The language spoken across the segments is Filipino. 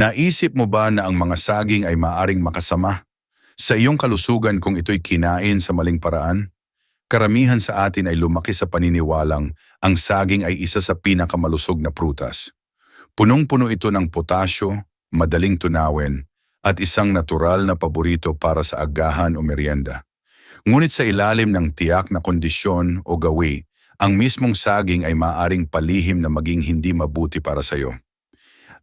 Naisip mo ba na ang mga saging ay maaring makasama sa iyong kalusugan kung ito'y kinain sa maling paraan? Karamihan sa atin ay lumaki sa paniniwalang ang saging ay isa sa pinakamalusog na prutas. Punong-puno ito ng potasyo, madaling tunawin, at isang natural na paborito para sa agahan o merienda. Ngunit sa ilalim ng tiyak na kondisyon o gawi, ang mismong saging ay maaring palihim na maging hindi mabuti para sa iyo.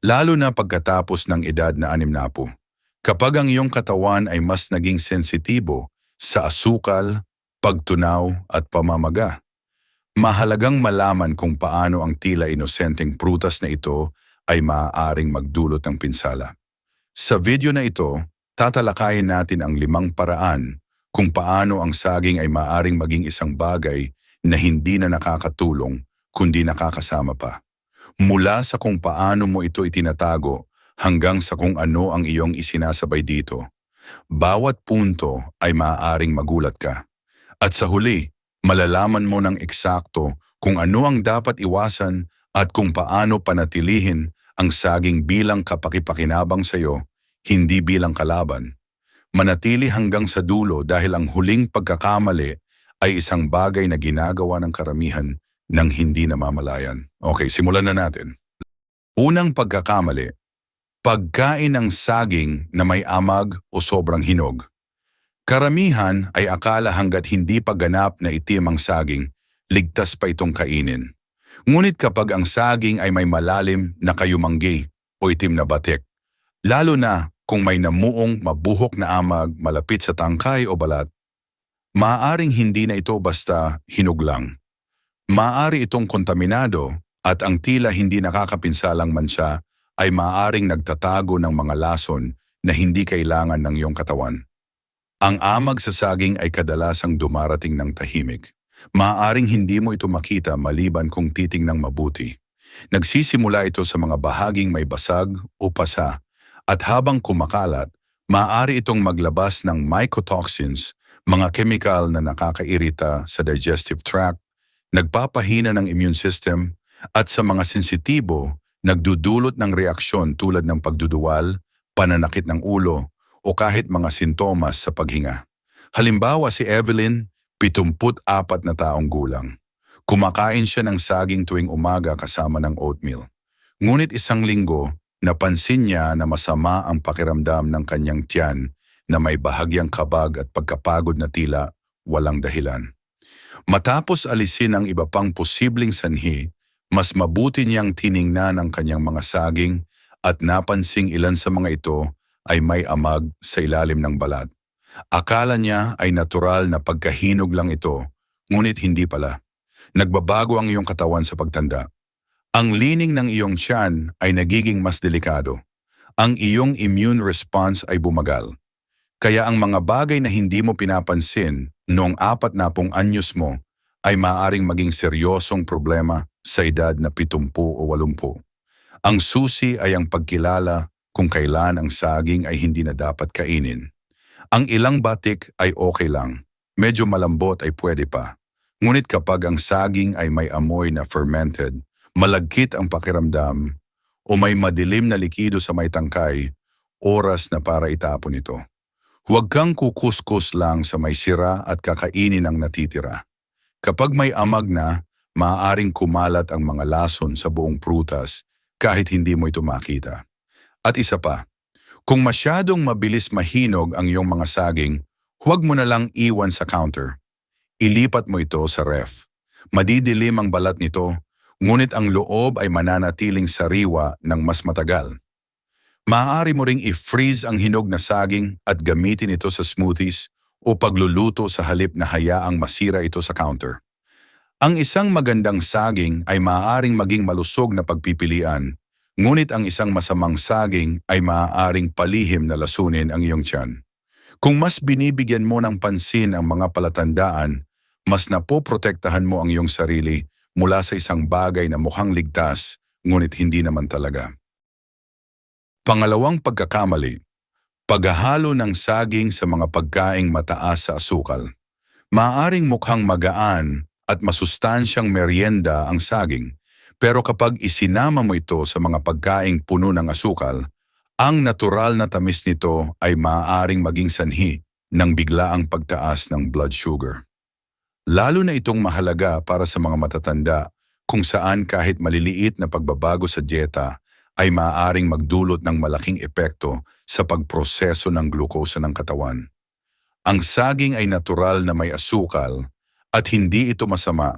Lalo na pagkatapos ng edad na anim na po. Kapag ang iyong katawan ay mas naging sensitibo sa asukal, pagtunaw at pamamaga. Mahalagang malaman kung paano ang tila inosenteng prutas na ito ay maaaring magdulot ng pinsala. Sa video na ito, tatalakayin natin ang limang paraan kung paano ang saging ay maaaring maging isang bagay na hindi na nakakatulong kundi nakakasama pa. Mula sa kung paano mo ito itinatago hanggang sa kung ano ang iyong isinasabay dito. Bawat punto ay maaaring magulat ka. At sa huli, malalaman mo ng eksakto kung ano ang dapat iwasan at kung paano panatilihin ang saging bilang kapakipakinabang sa iyo, hindi bilang kalaban. Manatili hanggang sa dulo dahil ang huling pagkakamali ay isang bagay na ginagawa ng karamihan ng hindi namamalayan. Okay, simulan na natin. Unang pagkakamali, pagkain ng saging na may amag o sobrang hinog. Karamihan ay akala hanggat hindi pa ganap na itim ang saging, ligtas pa itong kainin. Ngunit kapag ang saging ay may malalim na kayumanggi o itim na batik, lalo na kung may namuong mabuhok na amag malapit sa tangkay o balat, maaaring hindi na ito basta hinog lang. Maaari itong kontaminado at ang tila hindi nakakapinsalang mansya ay maaaring nagtatago ng mga lason na hindi kailangan ng iyong katawan. Ang amag sa saging ay kadalasang dumarating ng tahimik. Maaaring hindi mo ito makita maliban kung titingnang mabuti. Nagsisimula ito sa mga bahaging may basag o pasa at habang kumakalat, maaari itong maglabas ng mycotoxins, mga chemical na nakakairita sa digestive tract, nagpapahina ng immune system, at sa mga sensitibo, nagdudulot ng reaksyon tulad ng pagduduwal, pananakit ng ulo, o kahit mga sintomas sa paghinga. Halimbawa si Evelyn, 74 na taong gulang. Kumakain siya ng saging tuwing umaga kasama ng oatmeal. Ngunit isang linggo, napansin niya na masama ang pakiramdam ng kanyang tiyan na may bahagyang kabag at pagkapagod na tila walang dahilan. Matapos alisin ang iba pang posibleng sanhi, mas mabuti niyang tiningnan ang kanyang mga saging at napansing ilan sa mga ito ay may amag sa ilalim ng balat. Akala niya ay natural na pagkahinog lang ito, ngunit hindi pala. Nagbabago ang iyong katawan sa pagtanda. Ang lining ng iyong tiyan ay nagiging mas delikado. Ang iyong immune response ay bumagal. Kaya ang mga bagay na hindi mo pinapansin noong apat na pong anyos mo ay maaring maging seryosong problema sa edad na 70 o 80. Ang susi ay ang pagkilala kung kailan ang saging ay hindi na dapat kainin. Ang ilang batik ay okay lang, medyo malambot ay pwede pa. Ngunit kapag ang saging ay may amoy na fermented, malagkit ang pakiramdam, o may madilim na likido sa may tangkay, oras na para itapon ito. Huwag kang kukuskus lang sa may sira at kakainin ang natitira. Kapag may amag na, maaaring kumalat ang mga lason sa buong prutas kahit hindi mo ito makita. At isa pa, kung masyadong mabilis mahinog ang iyong mga saging, huwag mo na lang iwan sa counter. Ilipat mo ito sa ref. Madidilim ang balat nito, ngunit ang loob ay mananatiling sariwa ng mas matagal. Maaari mo ring i-freeze ang hinog na saging at gamitin ito sa smoothies o pagluluto sa halip na hayaang masira ito sa counter. Ang isang magandang saging ay maaaring maging malusog na pagpipilian Ngunit ang isang masamang saging ay maaaring palihim na lasunin ang iyong tiyan. Kung mas binibigyan mo ng pansin ang mga palatandaan, mas napoprotektahan mo ang iyong sarili mula sa isang bagay na mukhang ligtas, ngunit hindi naman talaga. Pangalawang pagkakamali, paghahalo ng saging sa mga pagkaing mataas sa asukal. Maaring mukhang magaan at masustansyang merienda ang saging, pero kapag isinama mo ito sa mga pagkaing puno ng asukal, Ang natural na tamis nito ay maaaring maging sanhi ng biglaang pagtaas ng blood sugar. Lalo na itong mahalaga para sa mga matatanda kung saan kahit maliliit na pagbabago sa dieta ay maaaring magdulot ng malaking epekto sa pagproseso ng glukosa ng katawan. Ang saging ay natural na may asukal at hindi ito masama.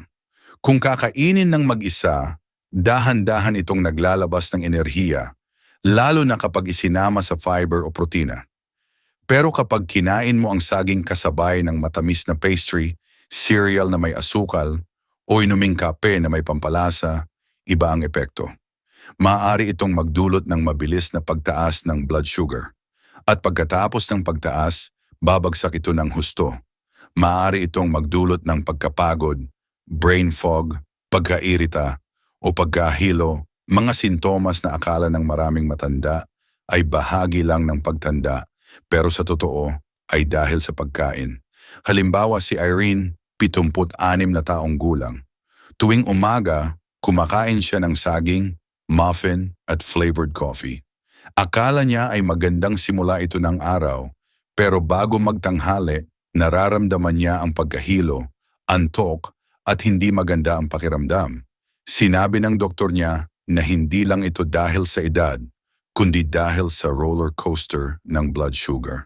Kung kakainin ng mag-isa, dahan-dahan itong naglalabas ng enerhiya, lalo na kapag isinama sa fiber o protina. Pero kapag kinain mo ang saging kasabay ng matamis na pastry, cereal na may asukal, o inuming kape na may pampalasa, iba ang epekto. Maaari itong magdulot ng mabilis na pagtaas ng blood sugar. At pagkatapos ng pagtaas, babagsak ito ng husto. Maaari itong magdulot ng pagkapagod, brain fog, pagkairita, o pagkahilo, mga sintomas na akala ng maraming matanda ay bahagi lang ng pagtanda, pero sa totoo ay dahil sa pagkain. Halimbawa si Irene, 76 na taong gulang. Tuwing umaga, kumakain siya ng saging, muffin at flavored coffee. Akala niya ay magandang simula ito ng araw, pero bago magtanghali, nararamdaman niya ang pagkahilo, antok at hindi maganda ang pakiramdam. Sinabi ng doktor niya na hindi lang ito dahil sa edad, kundi dahil sa roller coaster ng blood sugar.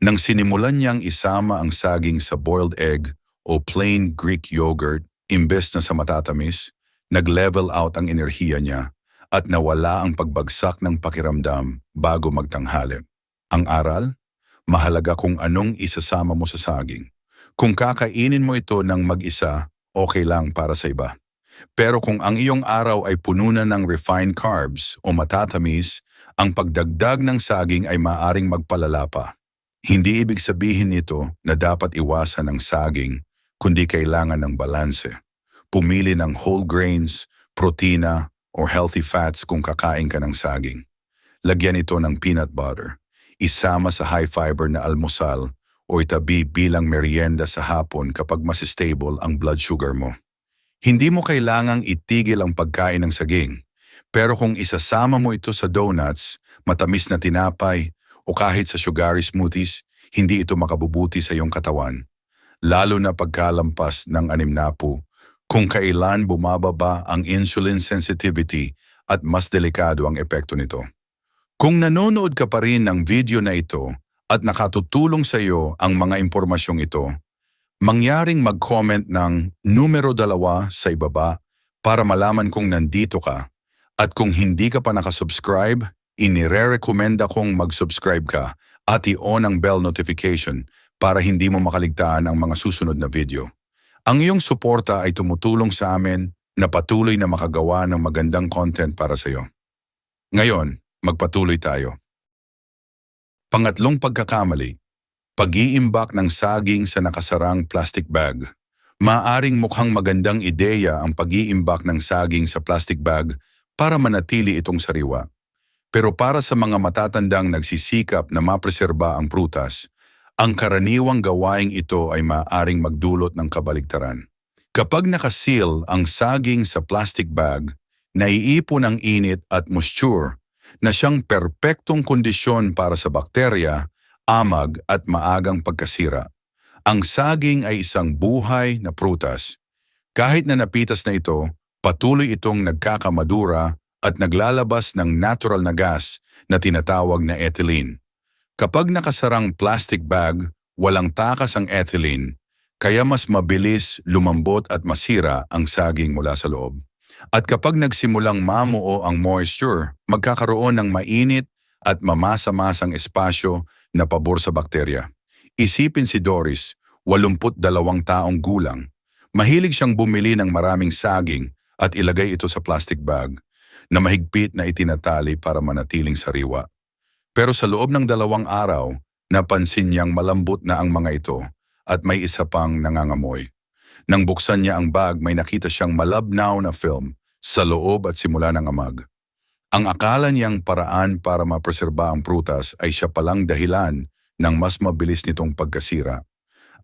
Nang sinimulan niyang isama ang saging sa boiled egg o plain Greek yogurt imbes na sa matatamis, nag-level out ang enerhiya niya at nawala ang pagbagsak ng pakiramdam bago magtanghali. Ang aral? Mahalaga kung anong isasama mo sa saging. Kung kakainin mo ito ng mag-isa, okay lang para sa iba. Pero kung ang iyong araw ay puno na ng refined carbs o matatamis, ang pagdagdag ng saging ay maaring magpalala pa. Hindi ibig sabihin nito na dapat iwasan ng saging, kundi kailangan ng balanse. Pumili ng whole grains, protina, or healthy fats kung kakain ka ng saging. Lagyan ito ng peanut butter. Isama sa high fiber na almusal o itabi bilang merienda sa hapon kapag mas stable ang blood sugar mo. Hindi mo kailangang itigil ang pagkain ng saging. Pero kung isasama mo ito sa donuts, matamis na tinapay, o kahit sa sugary smoothies, hindi ito makabubuti sa iyong katawan. Lalo na pagkalampas ng animnapu, kung kailan bumababa ang insulin sensitivity at mas delikado ang epekto nito. Kung nanonood ka pa rin ng video na ito at nakatutulong sa iyo ang mga impormasyong ito, mangyaring mag-comment ng numero dalawa sa ibaba para malaman kung nandito ka at kung hindi ka pa nakasubscribe, inire-recommenda kong mag-subscribe ka at i-on ang bell notification para hindi mo makaligtaan ang mga susunod na video. Ang iyong suporta ay tumutulong sa amin na patuloy na makagawa ng magandang content para sa iyo. Ngayon, magpatuloy tayo. Pangatlong pagkakamali, pag-iimbak ng saging sa nakasarang plastic bag. Maaring mukhang magandang ideya ang pag-iimbak ng saging sa plastic bag para manatili itong sariwa. Pero para sa mga matatandang nagsisikap na mapreserba ang prutas, ang karaniwang gawaing ito ay maaaring magdulot ng kabaligtaran. Kapag nakaseal ang saging sa plastic bag, naiipon ang init at moisture na siyang perpektong kondisyon para sa bakterya, amag at maagang pagkasira. Ang saging ay isang buhay na prutas. Kahit na napitas na ito, patuloy itong nagkakamadura at naglalabas ng natural na gas na tinatawag na ethylene. Kapag nakasarang plastic bag, walang takas ang ethylene, kaya mas mabilis, lumambot at masira ang saging mula sa loob. At kapag nagsimulang mamuo ang moisture, magkakaroon ng mainit at mamasa-masang espasyo na pabor sa bakterya. Isipin si Doris, 82 taong gulang. Mahilig siyang bumili ng maraming saging at ilagay ito sa plastic bag na mahigpit na itinatali para manatiling sariwa. Pero sa loob ng dalawang araw, napansin niyang malambot na ang mga ito at may isa pang nangangamoy. Nang buksan niya ang bag, may nakita siyang malabnaw na film sa loob at simula ng amag. Ang akala niyang paraan para mapreserba ang prutas ay siya palang dahilan ng mas mabilis nitong pagkasira.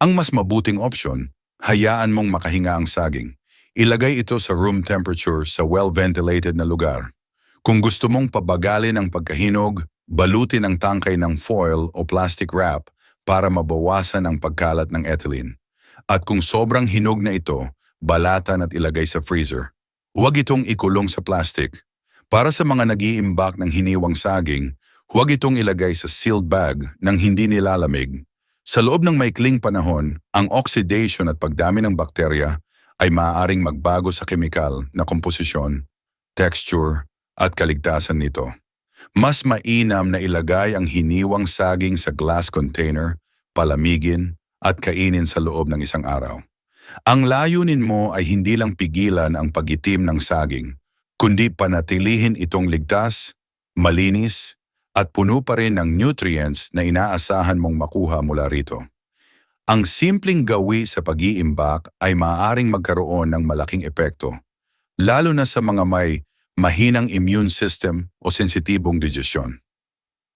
Ang mas mabuting opsyon, hayaan mong makahinga ang saging. Ilagay ito sa room temperature sa well-ventilated na lugar. Kung gusto mong pabagalin ang pagkahinog, Balutin ang tangkay ng foil o plastic wrap para mabawasan ang pagkalat ng ethylene. At kung sobrang hinog na ito, balatan at ilagay sa freezer. Huwag itong ikulong sa plastic. Para sa mga nag-iimbak ng hiniwang saging, huwag itong ilagay sa sealed bag nang hindi nilalamig. Sa loob ng maikling panahon, ang oxidation at pagdami ng bakterya ay maaaring magbago sa kemikal na komposisyon, texture, at kaligtasan nito. Mas mainam na ilagay ang hiniwang saging sa glass container, palamigin, at kainin sa loob ng isang araw. Ang layunin mo ay hindi lang pigilan ang pagitim ng saging, kundi panatilihin itong ligtas, malinis, at puno pa rin ng nutrients na inaasahan mong makuha mula rito. Ang simpleng gawi sa pag-iimbak ay maaaring magkaroon ng malaking epekto, lalo na sa mga may mahinang immune system o sensitibong digestion.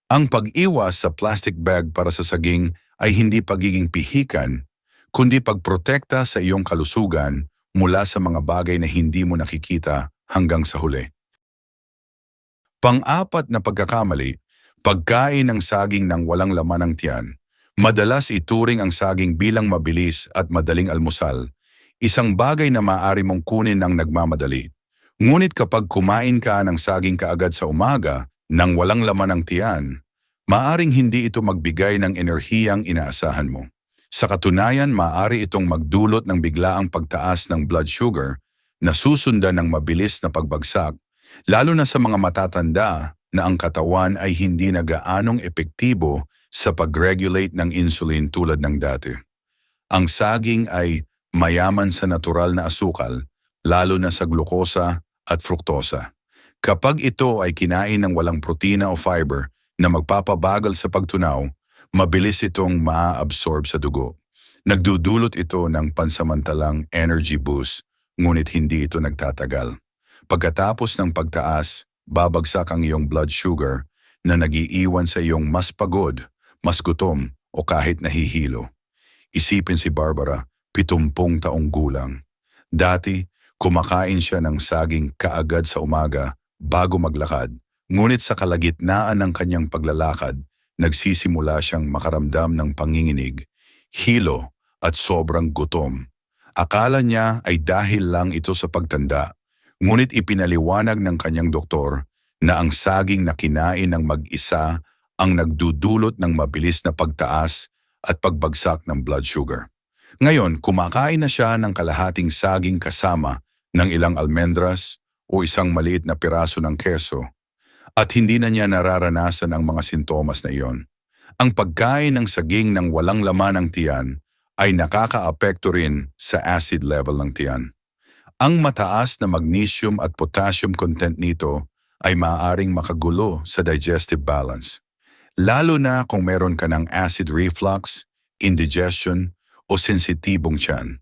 Ang pag-iwas sa plastic bag para sa saging ay hindi pagiging pihikan, kundi pagprotekta sa iyong kalusugan mula sa mga bagay na hindi mo nakikita hanggang sa huli. Pang-apat na pagkakamali, pagkain ng saging ng walang laman ng tiyan. Madalas ituring ang saging bilang mabilis at madaling almusal, isang bagay na maaari mong kunin ng nagmamadali. Ngunit kapag kumain ka ng saging kaagad sa umaga nang walang laman ng tiyan, maaring hindi ito magbigay ng enerhiyang inaasahan mo. Sa katunayan, maaari itong magdulot ng biglaang pagtaas ng blood sugar na susundan ng mabilis na pagbagsak, lalo na sa mga matatanda na ang katawan ay hindi na gaanong epektibo sa pag-regulate ng insulin tulad ng dati. Ang saging ay mayaman sa natural na asukal, lalo na sa glukosa at fruktosa. Kapag ito ay kinain ng walang protina o fiber na magpapabagal sa pagtunaw, mabilis itong maa-absorb sa dugo. Nagdudulot ito ng pansamantalang energy boost, ngunit hindi ito nagtatagal. Pagkatapos ng pagtaas, babagsak ang iyong blood sugar na nagiiwan sa iyong mas pagod, mas gutom o kahit nahihilo. Isipin si Barbara, pitumpong taong gulang. Dati, kumakain siya ng saging kaagad sa umaga bago maglakad, ngunit sa kalagitnaan ng kanyang paglalakad, nagsisimula siyang makaramdam ng panginginig, hilo at sobrang gutom. Akala niya ay dahil lang ito sa pagtanda, ngunit ipinaliwanag ng kanyang doktor na ang saging na kinain ng mag-isa ang nagdudulot ng mabilis na pagtaas at pagbagsak ng blood sugar. Ngayon, kumakain na siya ng kalahating saging kasama ng ilang almendras o isang maliit na piraso ng keso at hindi na niya nararanasan ang mga sintomas na iyon. Ang pagkain ng saging ng walang laman ng tiyan ay nakakaapekto rin sa acid level ng tiyan. Ang mataas na magnesium at potassium content nito ay maaaring makagulo sa digestive balance. Lalo na kung meron ka ng acid reflux, indigestion, o sensitibong tiyan.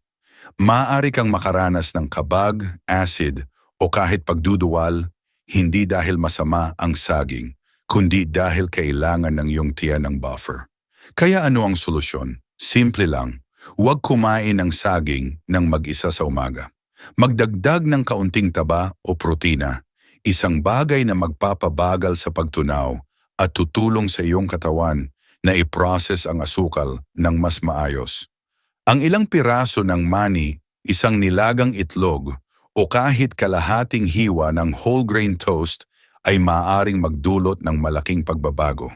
Maaari kang makaranas ng kabag, acid, o kahit pagduduwal, hindi dahil masama ang saging, kundi dahil kailangan ng iyong tiyan ng buffer. Kaya ano ang solusyon? Simple lang, huwag kumain ng saging ng mag-isa sa umaga. Magdagdag ng kaunting taba o protina, isang bagay na magpapabagal sa pagtunaw at tutulong sa iyong katawan na i-process ang asukal ng mas maayos. Ang ilang piraso ng mani, isang nilagang itlog o kahit kalahating hiwa ng whole grain toast ay maaring magdulot ng malaking pagbabago.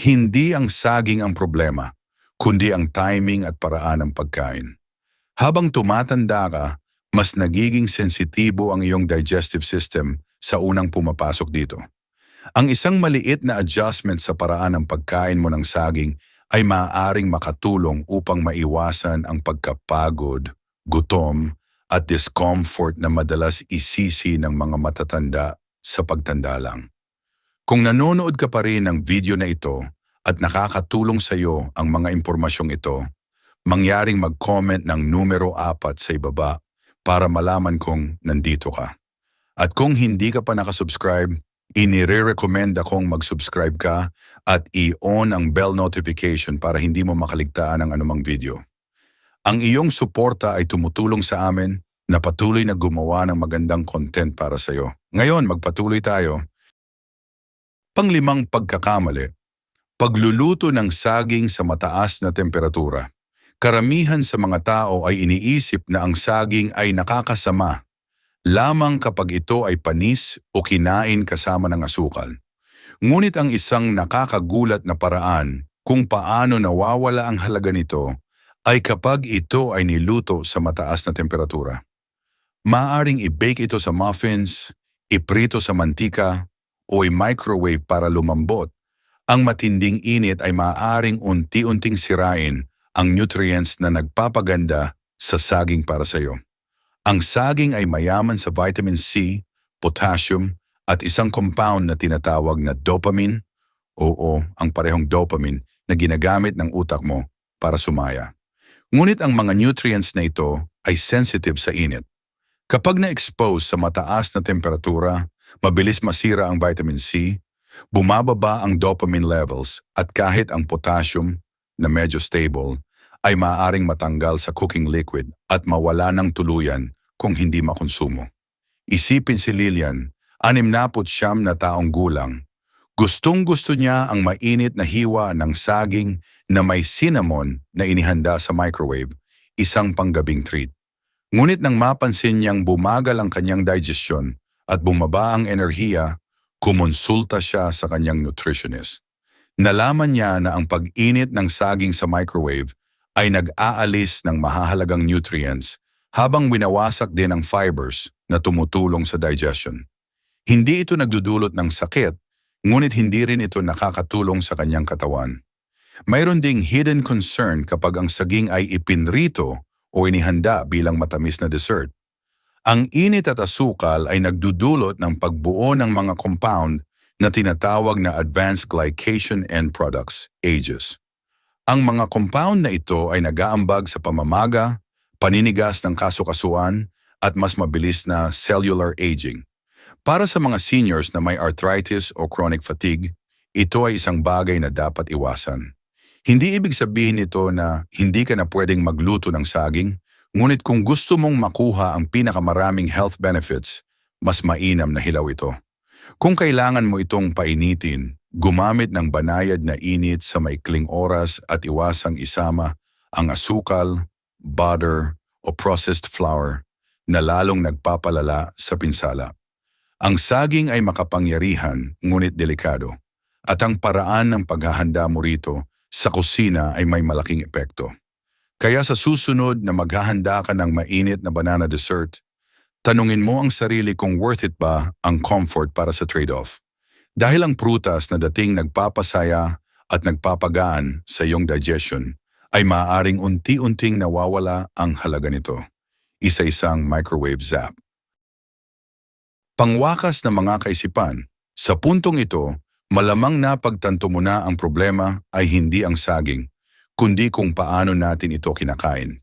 Hindi ang saging ang problema, kundi ang timing at paraan ng pagkain. Habang tumatanda ka, mas nagiging sensitibo ang iyong digestive system sa unang pumapasok dito. Ang isang maliit na adjustment sa paraan ng pagkain mo ng saging ay maaaring makatulong upang maiwasan ang pagkapagod, gutom, at discomfort na madalas isisi ng mga matatanda sa pagtanda lang. Kung nanonood ka pa rin ng video na ito at nakakatulong sa iyo ang mga impormasyong ito, mangyaring mag-comment ng numero 4 sa ibaba para malaman kong nandito ka. At kung hindi ka pa nakasubscribe, inire-recommend akong mag-subscribe ka at i-on ang bell notification para hindi mo makaligtaan ang anumang video. Ang iyong suporta ay tumutulong sa amin na patuloy na gumawa ng magandang content para sa iyo. Ngayon, magpatuloy tayo. Panglimang pagkakamali, pagluluto ng saging sa mataas na temperatura. Karamihan sa mga tao ay iniisip na ang saging ay nakakasama lamang kapag ito ay panis o kinain kasama ng asukal. Ngunit ang isang nakakagulat na paraan kung paano nawawala ang halaga nito ay kapag ito ay niluto sa mataas na temperatura. Maaring i-bake ito sa muffins, iprito sa mantika, o i-microwave para lumambot. Ang matinding init ay maaaring unti-unting sirain ang nutrients na nagpapaganda sa saging para sa iyo. Ang saging ay mayaman sa vitamin C, potassium, at isang compound na tinatawag na dopamine, oo, ang parehong dopamine na ginagamit ng utak mo para sumaya. Ngunit ang mga nutrients na ito ay sensitive sa init. Kapag na-expose sa mataas na temperatura, mabilis masira ang vitamin C, bumababa ang dopamine levels at kahit ang potassium na medyo stable ay maaaring matanggal sa cooking liquid at mawala ng tuluyan kung hindi makonsumo. Isipin si Lilian, anim naput siyam na taong gulang. Gustong gusto niya ang mainit na hiwa ng saging na may cinnamon na inihanda sa microwave, isang panggabing treat. Ngunit nang mapansin niyang bumagal ang kanyang digestion at bumaba ang enerhiya, kumonsulta siya sa kanyang nutritionist. Nalaman niya na ang pag-init ng saging sa microwave ay nag-aalis ng mahahalagang nutrients habang winawasak din ang fibers na tumutulong sa digestion. Hindi ito nagdudulot ng sakit, ngunit hindi rin ito nakakatulong sa kanyang katawan. Mayroon ding hidden concern kapag ang saging ay ipinrito o inihanda bilang matamis na dessert. Ang init at asukal ay nagdudulot ng pagbuo ng mga compound na tinatawag na advanced glycation end products, AGEs. Ang mga compound na ito ay nagaambag sa pamamaga, paninigas ng kasukasuan at mas mabilis na cellular aging. Para sa mga seniors na may arthritis o chronic fatigue, ito ay isang bagay na dapat iwasan. Hindi ibig sabihin nito na hindi ka na pwedeng magluto ng saging, ngunit kung gusto mong makuha ang pinakamaraming health benefits, mas mainam na hilaw ito. Kung kailangan mo itong painitin, gumamit ng banayad na init sa maikling oras at iwasang isama ang asukal, butter, o processed flour na lalong nagpapalala sa pinsala. Ang saging ay makapangyarihan ngunit delikado at ang paraan ng paghahanda mo rito sa kusina ay may malaking epekto. Kaya sa susunod na maghahanda ka ng mainit na banana dessert, tanungin mo ang sarili kung worth it ba ang comfort para sa trade-off. Dahil ang prutas na dating nagpapasaya at nagpapagaan sa iyong digestion ay maaaring unti-unting nawawala ang halaga nito. Isa-isang microwave zap. Pangwakas na mga kaisipan, sa puntong ito, malamang na pagtanto mo na ang problema ay hindi ang saging, kundi kung paano natin ito kinakain.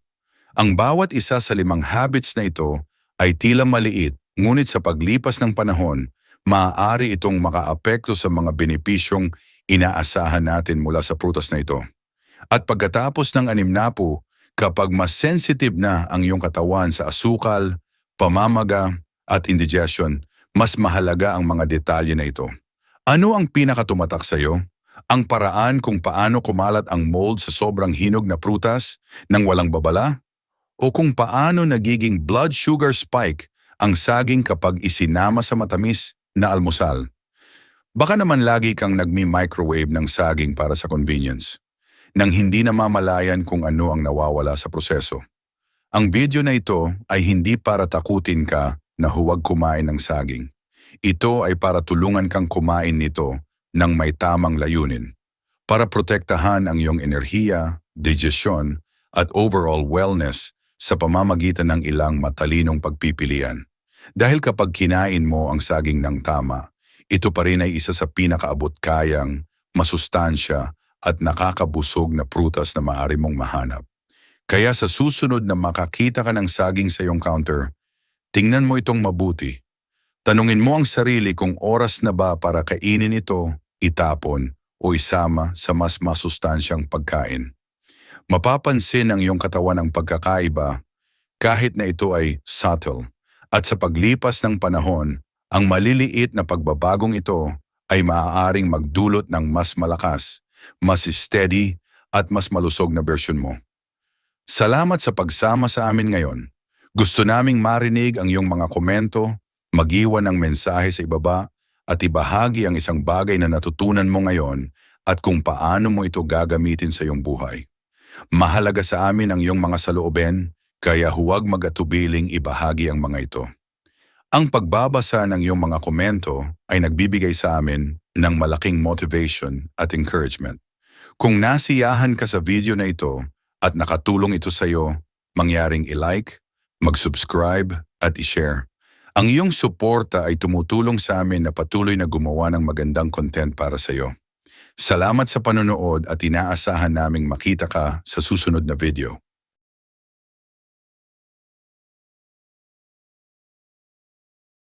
Ang bawat isa sa limang habits na ito ay tila maliit, ngunit sa paglipas ng panahon, maaari itong makaapekto sa mga benepisyong inaasahan natin mula sa prutas na ito. At pagkatapos ng anim na po, kapag mas sensitive na ang iyong katawan sa asukal, pamamaga at indigestion, mas mahalaga ang mga detalye na ito. Ano ang pinakatumatak sa iyo? Ang paraan kung paano kumalat ang mold sa sobrang hinog na prutas nang walang babala? O kung paano nagiging blood sugar spike ang saging kapag isinama sa matamis na almusal? Baka naman lagi kang nagmi-microwave ng saging para sa convenience, nang hindi namamalayan kung ano ang nawawala sa proseso. Ang video na ito ay hindi para takutin ka na huwag kumain ng saging. Ito ay para tulungan kang kumain nito ng may tamang layunin. Para protektahan ang iyong enerhiya, digestion, at overall wellness sa pamamagitan ng ilang matalinong pagpipilian. Dahil kapag kinain mo ang saging ng tama, ito pa rin ay isa sa pinakaabot kayang, masustansya at nakakabusog na prutas na maaari mong mahanap. Kaya sa susunod na makakita ka ng saging sa iyong counter, tingnan mo itong mabuti. Tanungin mo ang sarili kung oras na ba para kainin ito, itapon, o isama sa mas masustansyang pagkain. Mapapansin ng iyong katawan ang pagkakaiba kahit na ito ay subtle. At sa paglipas ng panahon, ang maliliit na pagbabagong ito ay maaaring magdulot ng mas malakas, mas steady at mas malusog na version mo. Salamat sa pagsama sa amin ngayon. Gusto naming marinig ang iyong mga komento, mag-iwan ng mensahe sa ibaba at ibahagi ang isang bagay na natutunan mo ngayon at kung paano mo ito gagamitin sa iyong buhay. Mahalaga sa amin ang iyong mga salooben, kaya huwag mag-atubiling ibahagi ang mga ito. Ang pagbabasa ng iyong mga komento ay nagbibigay sa amin ng malaking motivation at encouragement. Kung nasiyahan ka sa video na ito at nakatulong ito sa iyo, mangyaring i-like, mag-subscribe at i-share. Ang iyong suporta ay tumutulong sa amin na patuloy na gumawa ng magandang content para sa iyo. Salamat sa panonood at inaasahan naming makita ka sa susunod na video.